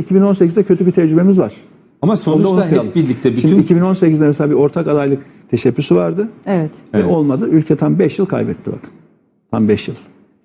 2018'de kötü bir tecrübemiz var. Ama sonuçta hep birlikte bütün Şimdi 2018'de mesela bir ortak adaylık teşebbüsü vardı Evet. ve olmadı. Ülke tam 5 yıl kaybetti bakın. Tam 5 yıl.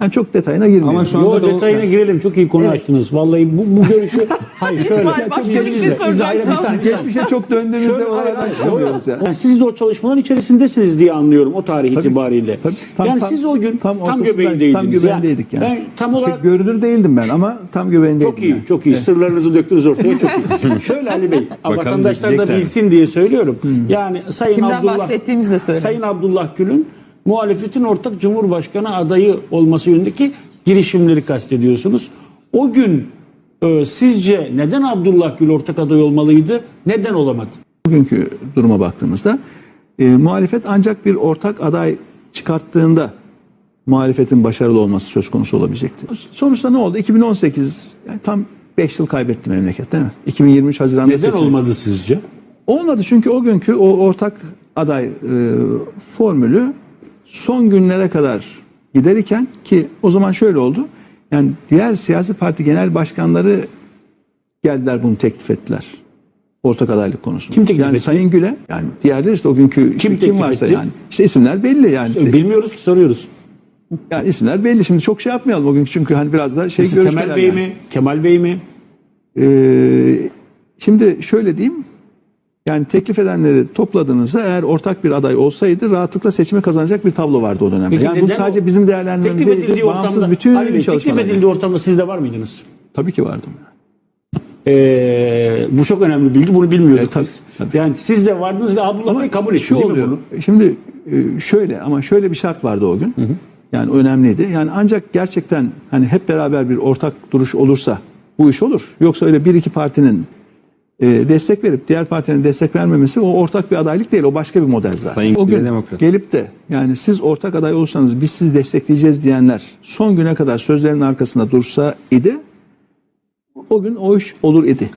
Yani çok detayına girmiyorum. Ama şu anda Yo da o- detayına girelim. Çok iyi konu açtınız. Vallahi bu, bu görüşü hayır şöyle. İsmail, bak, bir şey bir saniye, bir saniye. Geçmişe çok döndüğümüzde Şöyle, hayır, oralardan hayır, çıkamıyoruz ya. Yani siz de o çalışmaların içerisindesiniz diye anlıyorum o tarih itibariyle. tabii. Tam- yani tam- siz o gün tam tam, ortasından- göbeğindeydiniz. tam göbeğindeydik yani. Ben tam olarak Pek görünür değildim ben ama tam göbeğindeydim. çok iyi, yani. çok iyi. Sırlarınızı döktünüz ortaya çok iyi. Şöyle Ali Bey, vatandaşlar da diyecekler. bilsin diye söylüyorum. Yani Sayın Kimden Abdullah bahsettiğimizi de söyle. Sayın Abdullah Gül'ün muhalefetin ortak cumhurbaşkanı adayı olması yönündeki girişimleri kastediyorsunuz. O gün e, sizce neden Abdullah Gül ortak aday olmalıydı? Neden olamadı? Bugünkü duruma baktığımızda e, muhalefet ancak bir ortak aday çıkarttığında muhalefetin başarılı olması söz konusu olabilecekti. Sonuçta ne oldu? 2018 yani tam 5 yıl kaybetti memleket değil mi? 2023 Haziran'da Neden seçim. olmadı sizce? Olmadı çünkü o günkü o ortak aday e, formülü son günlere kadar giderken ki o zaman şöyle oldu. Yani diğer siyasi parti genel başkanları geldiler bunu teklif ettiler. Ortak adaylık konusunda. Kim teklif yani etti? Sayın Güle yani diğerleri işte o günkü kim, teklif varsa etti? yani. İşte isimler belli yani. Bilmiyoruz ki soruyoruz. Yani isimler belli. Şimdi çok şey yapmayalım o günkü çünkü hani biraz da şey Mesela. Kemal Bey yani. mi? Kemal Bey mi? Ee, şimdi şöyle diyeyim. Yani teklif edenleri topladığınızda eğer ortak bir aday olsaydı rahatlıkla seçimi kazanacak bir tablo vardı o dönemde. Peki yani bu neden sadece o- bizim değerlendirmemiz Teklif değil, edildiği bağımsız ortamda, bütün Ali Bey, teklif çalışmalar. edildiği ortamda siz de var mıydınız? Tabii ki vardım. Ee, bu çok önemli bilgi. Bunu bilmiyorduk tabii, biz. tabii. Yani siz de vardınız ve Abdullah Bey kabul etti şu değil mi bunu? Şimdi e, şöyle ama şöyle bir şart vardı o gün. Yani önemliydi. Yani ancak gerçekten hani hep beraber bir ortak duruş olursa bu iş olur. Yoksa öyle bir iki partinin e, destek verip diğer partinin destek vermemesi o ortak bir adaylık değil. O başka bir model zaten. Sayın o gün Demokrat. gelip de yani siz ortak aday olursanız biz sizi destekleyeceğiz diyenler son güne kadar sözlerinin arkasında dursa idi o gün o iş olur idi.